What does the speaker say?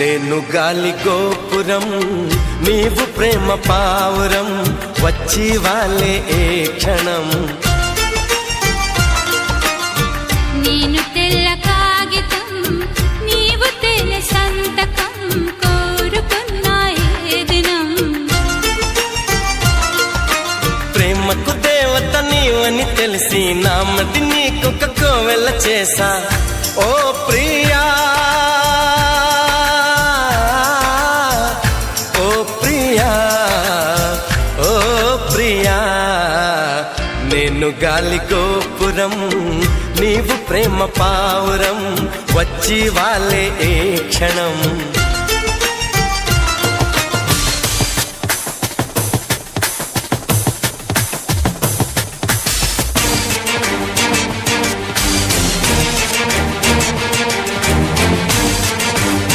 నేను గాలి గోపురం నీవు ప్రేమ పావురం వచ్చి వాళ్ళే ఏ క్షణం? నేను తెల్ల కాగితం నీవు తెల్ల సంతకం కోరుకున్న ఏ దినం? ప్రేమకు దేవత నీవని తెలిసి నా మది నీకొక కోవెల చేసా ఓ ప్రియా ప్రియా నేను గాలి గోపురం నీవు ప్రేమ పావురం వచ్చి వాళ్ళే ఏ క్షణం.